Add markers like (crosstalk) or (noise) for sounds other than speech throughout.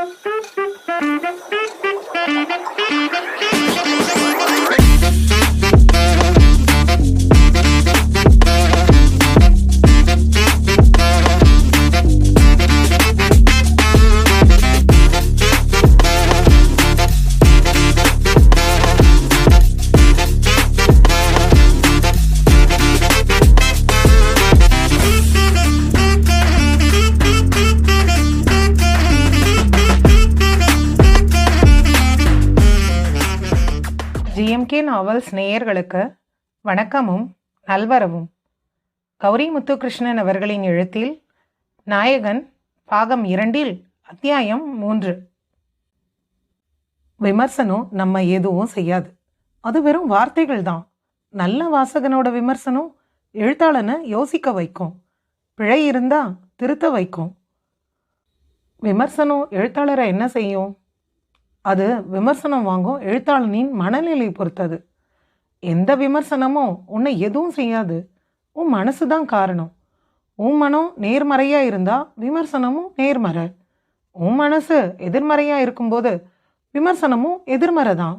Thank (laughs) you. Novels நேயர்களுக்கு வணக்கமும் நல்வரவும். கௌரி முத்துகிருஷ்ணன் அவர்களின் எழுத்தில் நாயகன் பாகம் இரண்டில் அத்தியாயம் மூன்று. விமர்சனம் நம்ம எதுவும் செய்யாது. அது வெறும் வார்த்தைகள் தான். நல்ல வாசகனோட விமர்சனம் எழுத்தாளனை யோசிக்க வைக்கும். பிழை இருந்தா திருத்த வைக்கும். விமர்சனம் எழுத்தாளரை என்ன செய்யும்? அது விமர்சனம் வாங்கும் எழுத்தாளனின் மனநிலை பொறுத்தது. எந்த விமர்சனமும் உன்னை எதுவும் செய்யாது. உன் மனசு தான் காரணம். உன் மனம் நேர்மறையாக இருந்தால் விமர்சனமும் நேர்மறை. உன் மனசு எதிர்மறையாக இருக்கும்போது விமர்சனமும் எதிர்மறை தான்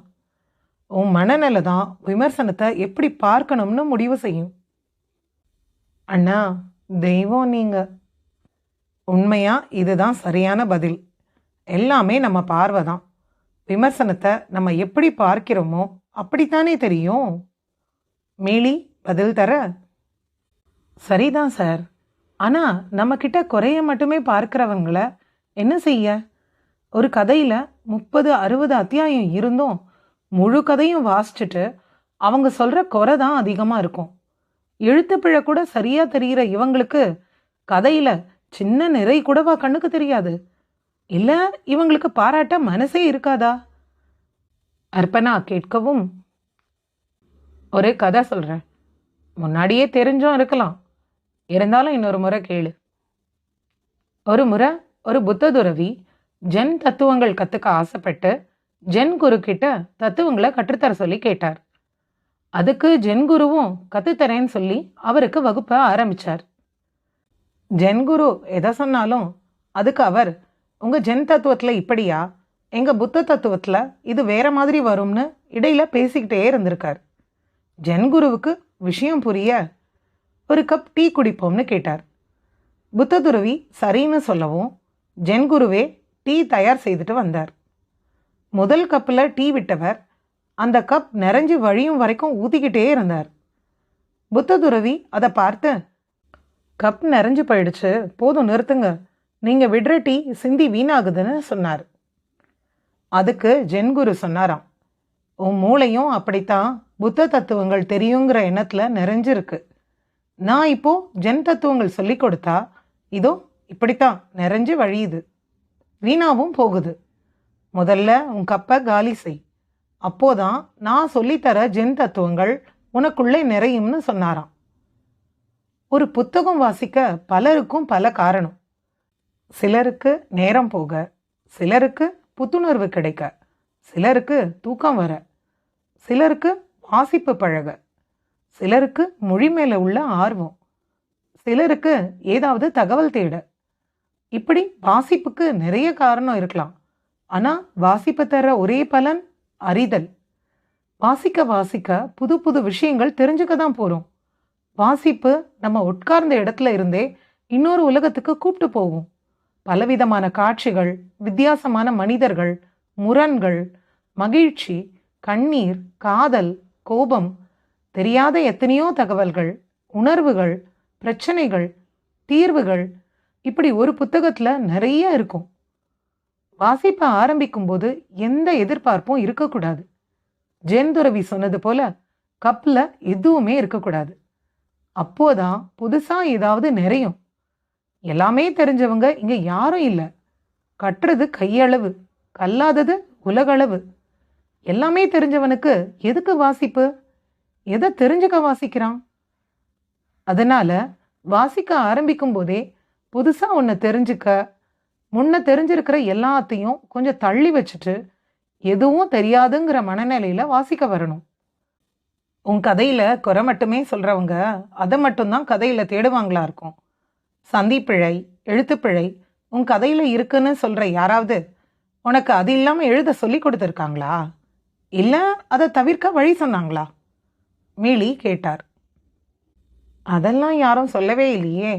உன் மனநிலை தான் விமர்சனத்தை எப்படி பார்க்கணும்னு முடிவு செய்யும். அண்ணா தெய்வம் நீங்கள் உண்மையாக இதுதான் சரியான பதில். எல்லாமே நம்ம பார்வை தான் விமர்சனத்தை நம்ம எப்படி பார்க்கிறோமோ அப்படித்தானே தெரியும்? மேலி பதில் தர சரிதான் சார். ஆனால் நம்மக்கிட்ட குறைய மட்டுமே பார்க்குறவங்கள என்ன செய்ய? ஒரு கதையில் முப்பது அறுபது அத்தியாயம் இருந்தும் முழு கதையும் வாசிச்சுட்டு அவங்க சொல்கிற குறை தான் அதிகமாக இருக்கும். எழுத்துப்பிழை கூட சரியாக தெரிகிற இவங்களுக்கு கதையில் சின்ன நிறை கூடவா கண்ணுக்கு தெரியாது. இல்லை இவங்களுக்கு பாராட்ட மனசே இருக்காதா? அர்ப்பணா கேட்கவும் ஒரு கதை சொல்கிறேன் முன்னாடியே தெரிஞ்சும் இருக்கலாம். இருந்தாலும் இன்னொரு முறை கேளு. ஒரு முறை ஒரு புத்த துறவி ஜென் தத்துவங்கள் கற்றுக்க ஆசைப்பட்டு ஜென் குரு கிட்ட தத்துவங்களை கற்றுத்தர சொல்லி கேட்டார். அதுக்கு ஜென் குருவும் கற்றுத்தரேன்னு சொல்லி அவருக்கு வகுப்பை ஆரம்பிச்சார். ஜென் குரு எதை சொன்னாலும் அதுக்கு அவர் உங்கள் ஜென் தத்துவத்தில் இப்படியா? எங்கள் புத்த தத்துவத்தில் இது வேற மாதிரி வரும்னு இடையில பேசிக்கிட்டே இருந்திருக்கார். ஜென் குருவுக்கு விஷயம் புரிய ஒரு கப் டீ குடிப்போம்னு கேட்டார். புத்த துருவி சரின்னு சொல்லவும் ஜென் குருவே டீ தயார் செய்துட்டு வந்தார். முதல் கப்பில் டீ விட்டவர் அந்த கப் நிறைஞ்சு வழியும் வரைக்கும் ஊற்றிக்கிட்டே இருந்தார். புத்த துருவி அதை பார்த்து கப் நிறைஞ்சு போயிடுச்சு போதும் நிறுத்துங்க. நீங்கள் விடுற டீ சிந்தி வீணாகுதுன்னு சொன்னார். அதுக்கு ஜென்குரு சொன்னாராம் உன் மூளையும் அப்படித்தான். புத்த தத்துவங்கள் தெரியுங்கிற எண்ணத்தில் நிறைஞ்சிருக்கு. நான் இப்போ ஜென் தத்துவங்கள் சொல்லி கொடுத்தா இதோ இப்படித்தான் நிறைஞ்சு வழியுது. வீணாவும் போகுது. முதல்ல உன் கப்பை காலி செய். அப்போதான் நான் சொல்லித்தர ஜென் தத்துவங்கள் உனக்குள்ளே நிறையும்னு சொன்னாராம். ஒரு புத்தகம் வாசிக்க பலருக்கும் பல காரணம். சிலருக்கு நேரம் போக சிலருக்கு புத்துணர்வு கிடைக்க. சிலருக்கு தூக்கம் வர. சிலருக்கு வாசிப்பு பழக. சிலருக்கு மொழி மேலே உள்ள ஆர்வம். சிலருக்கு ஏதாவது தகவல் தேட. இப்படி வாசிப்புக்கு நிறைய காரணம் இருக்கலாம். ஆனால் வாசிப்பு தர ஒரே பலன் அறிதல். வாசிக்க வாசிக்க புது புது விஷயங்கள் தெரிஞ்சுக்க தான் போகிறோம் வாசிப்பு நம்ம உட்கார்ந்த இடத்துல இருந்தே இன்னொரு உலகத்துக்கு கூப்பிட்டு போகும். பலவிதமான காட்சிகள் வித்தியாசமான மனிதர்கள் முரண்கள் மகிழ்ச்சி கண்ணீர் காதல் கோபம் தெரியாத எத்தனையோ தகவல்கள் உணர்வுகள் பிரச்சனைகள் தீர்வுகள் இப்படி ஒரு புத்தகத்தில் நிறைய இருக்கும். வாசிப்ப ஆரம்பிக்கும்போது எந்த எதிர்பார்ப்பும் இருக்கக்கூடாது. ஜென்துறவி சொன்னது போல கப்பில் எதுவுமே இருக்கக்கூடாது. அப்போதான் புதுசாக ஏதாவது நிறையும். எல்லாமே தெரிஞ்சவங்க இங்கே யாரும் இல்லை. கட்டுறது கையளவு கல்லாதது உலகளவு. எல்லாமே தெரிஞ்சவனுக்கு எதுக்கு வாசிப்பு? எதை தெரிஞ்சுக்க வாசிக்கிறான்? அதனால வாசிக்க ஆரம்பிக்கும் போதே புதுசாக ஒன்று தெரிஞ்சுக்க முன்ன தெரிஞ்சிருக்கிற எல்லாத்தையும் கொஞ்சம் தள்ளி வச்சுட்டு எதுவும் தெரியாதுங்கிற மனநிலையில் வாசிக்க வரணும். உன் கதையில் குறை மட்டுமே சொல்கிறவங்க அதை மட்டும்தான் கதையில் தேடுவாங்களா இருக்கும். சந்திப்பிழை எழுத்துப்பிழை உன் கதையில் இருக்குன்னு சொல்கிற யாராவது உனக்கு அது இல்லாமல் எழுத சொல்லி கொடுத்துருக்காங்களா? இல்லை அதை தவிர்க்க வழி சொன்னாங்களா? மீளி கேட்டார். அதெல்லாம் யாரும் சொல்லவே இல்லையே.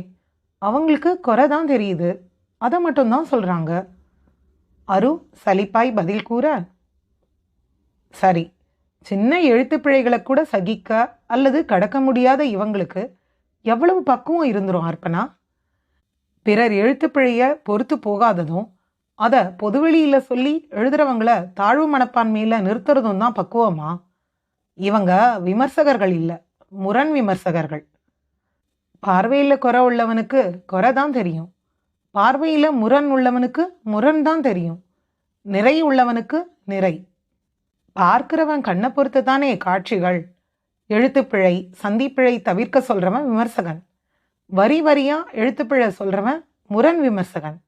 அவங்களுக்கு குறை தான் தெரியுது. அதை மட்டும்தான் சொல்கிறாங்க அரு சலிப்பாய் பதில் கூற சரி சின்ன எழுத்துப்பிழைகளை கூட சகிக்க அல்லது கடக்க முடியாத இவங்களுக்கு எவ்வளவு பக்குவம் இருந்துரும் அர்ப்பணா பிறர் எழுத்துப்பிழைய பொறுத்து போகாததும் அதை பொதுவெளியில் சொல்லி எழுதுறவங்கள தாழ்வு மனப்பான்மையில் நிறுத்துறதும் தான் பக்குவமா? இவங்க விமர்சகர்கள் இல்லை முரண் விமர்சகர்கள். பார்வையில் குறை உள்ளவனுக்கு குறை தான் தெரியும். பார்வையில் முரண் உள்ளவனுக்கு முரண் தான் தெரியும். நிறை உள்ளவனுக்கு நிறை. பார்க்கிறவன் கண்ணை பொறுத்து தானே காட்சிகள் எழுத்துப்பிழை சந்திப்பிழை தவிர்க்க சொல்கிறவன் விமர்சகன். வரி வரியாக எழுத்துப்பிழை சொல்கிறவன் முரண் விமர்சகன்.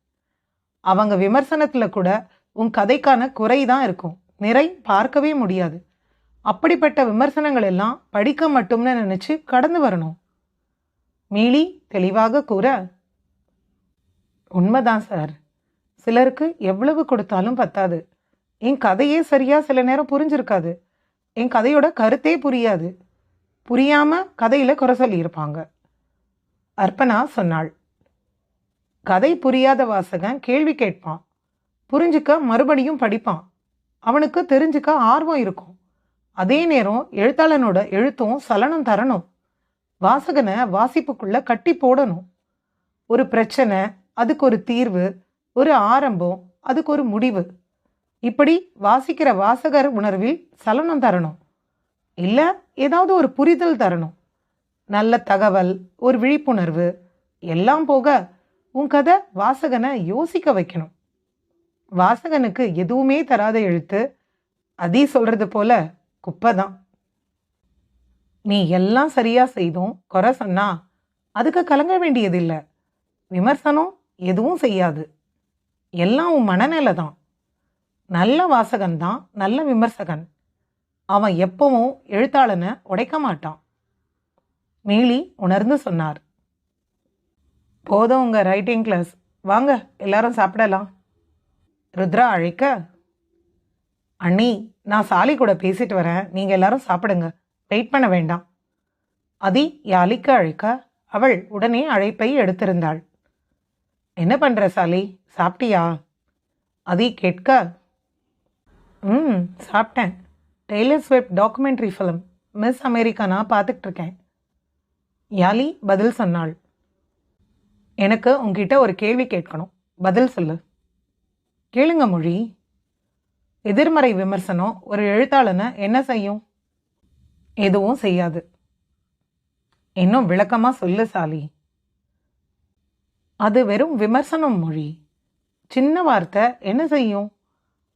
அவங்க விமர்சனத்தில் கூட உன் கதைக்கான குறை தான் இருக்கும். நிறை பார்க்கவே முடியாது. அப்படிப்பட்ட விமர்சனங்கள் எல்லாம் படிக்க மட்டும்னு நினச்சி கடந்து வரணும். மீளி தெளிவாக கூற உண்மைதான் சார். சிலருக்கு எவ்வளவு கொடுத்தாலும் பத்தாது. என் கதையே சரியாக சில நேரம் புரிஞ்சிருக்காது. என் கதையோட கருத்தே புரியாது. புரியாமல் கதையில் குறை சொல்லியிருப்பாங்க. அர்ப்பணா சொன்னாள். கதை புரியாத வாசகன் கேள்வி கேட்பான். புரிஞ்சுக்க மறுபடியும் படிப்பான். அவனுக்கு தெரிஞ்சுக்க ஆர்வம் இருக்கும். அதே நேரம் எழுத்தாளனோட எழுத்தும் சலனம் தரணும். வாசகனை வாசிப்புக்குள்ள கட்டி போடணும். ஒரு பிரச்சனை அதுக்கு ஒரு தீர்வு ஒரு ஆரம்பம் அதுக்கு ஒரு முடிவு. இப்படி வாசிக்கிற வாசகர் உணர்வில் சலனம் தரணும். இல்லை ஏதாவது ஒரு புரிதல் தரணும். நல்ல தகவல் ஒரு விழிப்புணர்வு எல்லாம் போக உன் கதை வாசகனை யோசிக்க வைக்கணும். வாசகனுக்கு எதுவுமே தராத எழுத்து அதி சொல்கிறது போல குப்பை தான். நீ எல்லாம் சரியாக செய்தும் குறை சொன்னா அதுக்கு கலங்க வேண்டியதில்லை. விமர்சனம் எதுவும் செய்யாது. எல்லாம் உன் மனநிலை தான். நல்ல வாசகன் தான் நல்ல விமர்சகன். அவன் எப்பவும் எழுத்தாளனை உடைக்க மாட்டான். நீலி உணர்ந்து சொன்னார். போதும் உங்க ரைட்டிங் கிளாஸ் வாங்க எல்லாரும் சாப்பிடலாம். ருத்ரா அழைக்க அண்ணி நான் சாலி கூட பேசிட்டு வரேன். நீங்க எல்லாரும் சாப்பிடுங்க. வெயிட் பண்ண வேண்டாம். அதி யாலிக்கு அழைக்க அவள் உடனே அழைப்பை எடுத்திருந்தாள். என்ன பண்ற சாலி? சாப்பிட்டியா? அதி கேட்க ம் சாப்பிட்டேன். Taylor Swift documentary film Miss America நான் பார்த்துட்ருக்கேன் யாலி பதில் சொன்னாள். எனக்கு உங்ககிட்ட ஒரு கேள்வி கேட்கணும். பதில் சொல்லு. கேளுங்க மொழி. எதிர்மறை விமர்சனம் ஒரு எழுத்தாளனை என்ன செய்யும்? எதுவும் செய்யாது. இன்னும் விளக்கமாக சொல்லு சாலி. அது வெறும் விமர்சனம் மொழி. சின்ன வார்த்தை என்ன செய்யும்?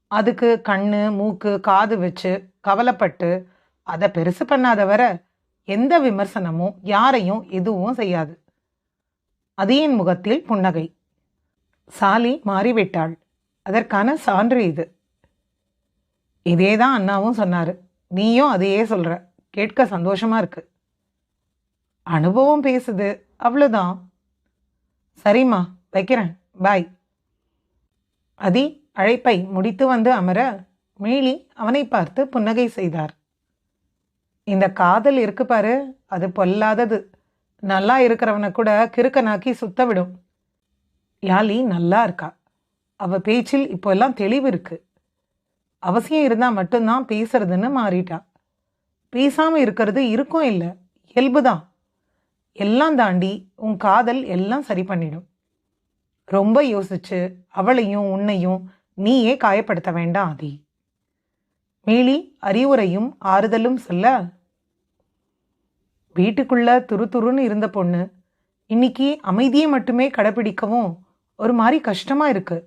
அதுக்கு கண்ணு மூக்கு காது வச்சு கவலைப்பட்டு அதை பெருசு பண்ணாத வரை எந்த விமர்சனமும் யாரையும் எதுவும் செய்யாது. அதியின் முகத்தில் புன்னகை. சாலி மாறிவிட்டாள். அதற்கான சான்று இது. இதே தான் அண்ணாவும் சொன்னாரு. நீயும் அதையே சொல்ற. கேட்க சந்தோஷமா இருக்கு. அனுபவம் பேசுது. அவ்வளோதான் சரிம்மா வைக்கிறேன். பாய். அதி அழைப்பை முடித்து வந்து அமர மீளி அவனை பார்த்து புன்னகை செய்தார். இந்த காதல் இருக்கு பாரு அது பொல்லாதது. நல்லா இருக்கிறவனை கூட கிறுக்கனாக்கி சுத்த விடும். யாலி நல்லா இருக்கா? அவ பேச்சில் இப்போல்லாம் தெளிவு இருக்கு. அவசியம் இருந்தால் மட்டும்தான் பேசுறதுன்னு மாறிட்டா. பேசாமல் இருக்கிறது இருக்கும் இல்லை இயல்புதான் எல்லாம் தாண்டி உன் காதல் எல்லாம் சரி பண்ணிடும். ரொம்ப யோசிச்சு அவளையும் உன்னையும் நீயே காயப்படுத்த வேண்டாம் ஆதி. மேலி அறிவுரையும் ஆறுதலும் சொல்ல வீட்டுக்குள்ளே துரு துருன்னு இருந்த பொண்ணு இன்னைக்கு அமைதியை மட்டுமே கடைப்பிடிக்கவும் ஒரு மாதிரி கஷ்டமாக இருக்கு.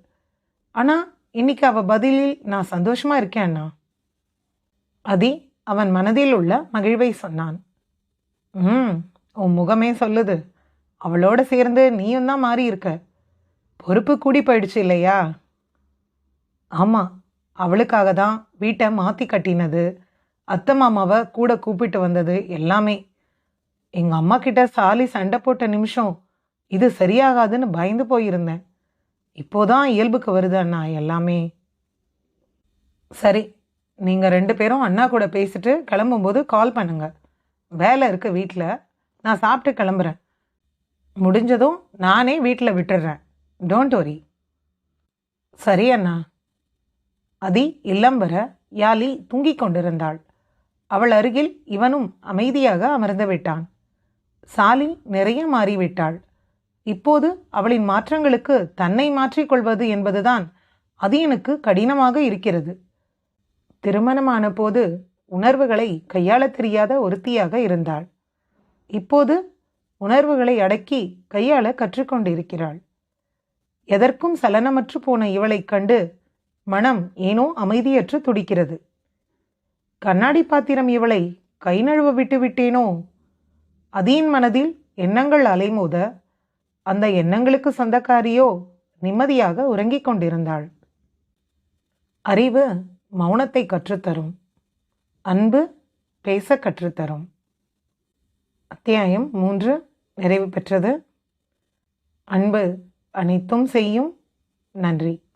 ஆனால் இன்னைக்கு அவள் பதிலில் நான் சந்தோஷமாக இருக்கேன் அண்ணா. அதி அவன் மனதில் உள்ள மகிழ்வை சொன்னான். ம் உன் முகமே சொல்லுது. அவளோட சேர்ந்து நீயும் தான் மாறி இருக்க. பொறுப்பு கூடி போயிடுச்சு இல்லையா? ஆமாம் அவளுக்காக தான் வீட்டை மாற்றி கட்டினது. அத்தை மாமாவை கூட கூப்பிட்டு வந்தது எல்லாமே. எங்கள் அம்மா கிட்ட சாலி சண்டை போட்ட நிமிஷம் இது சரியாகாதுன்னு பயந்து போயிருந்தேன். இப்போதான் இயல்புக்கு வருது அண்ணா எல்லாமே. சரி நீங்கள் ரெண்டு பேரும் அண்ணா கூட பேசிட்டு கிளம்பும்போது கால் பண்ணுங்க. வேலை இருக்கு வீட்டில் நான் சாப்பிட்டு கிளம்புறேன். முடிஞ்சதும் நானே வீட்டில் விட்டுடுறேன் டோன்ட் ஒரி சரி அண்ணா. அதி இல்லம் வர யாலி தூங்கிக் கொண்டிருந்தாள். அவள் அருகில் இவனும் அமைதியாக அமர்ந்து விட்டான். சாலி நிறைய மாறிவிட்டாள். இப்போது அவளின் மாற்றங்களுக்கு தன்னை மாற்றிக்கொள்வது என்பதுதான் அதியனுக்கு கடினமாக இருக்கிறது. திருமணமான போது உணர்வுகளை கையாளத் தெரியாத ஒருத்தியாக இருந்தாள். இப்போது உணர்வுகளை அடக்கி கையாள கற்றுக்கொண்டிருக்கிறாள். எதற்கும் சலனமற்று போன இவளைக் கண்டு மனம் ஏனோ அமைதியற்று துடிக்கிறது. கண்ணாடி பாத்திரம் இவளை கை நழுவ விட்டு அதீன் அதியின் மனதில் எண்ணங்கள் அலைமோத அந்த எண்ணங்களுக்கு சொந்தக்காரியோ நிம்மதியாக உறங்கிக் கொண்டிருந்தாள். அறிவு மௌனத்தை கற்றுத்தரும். அன்பு பேச கற்றுத்தரும். அத்தியாயம் மூன்று. நிறைவு பெற்றது. அன்பு அனைத்தும் செய்யும். நன்றி.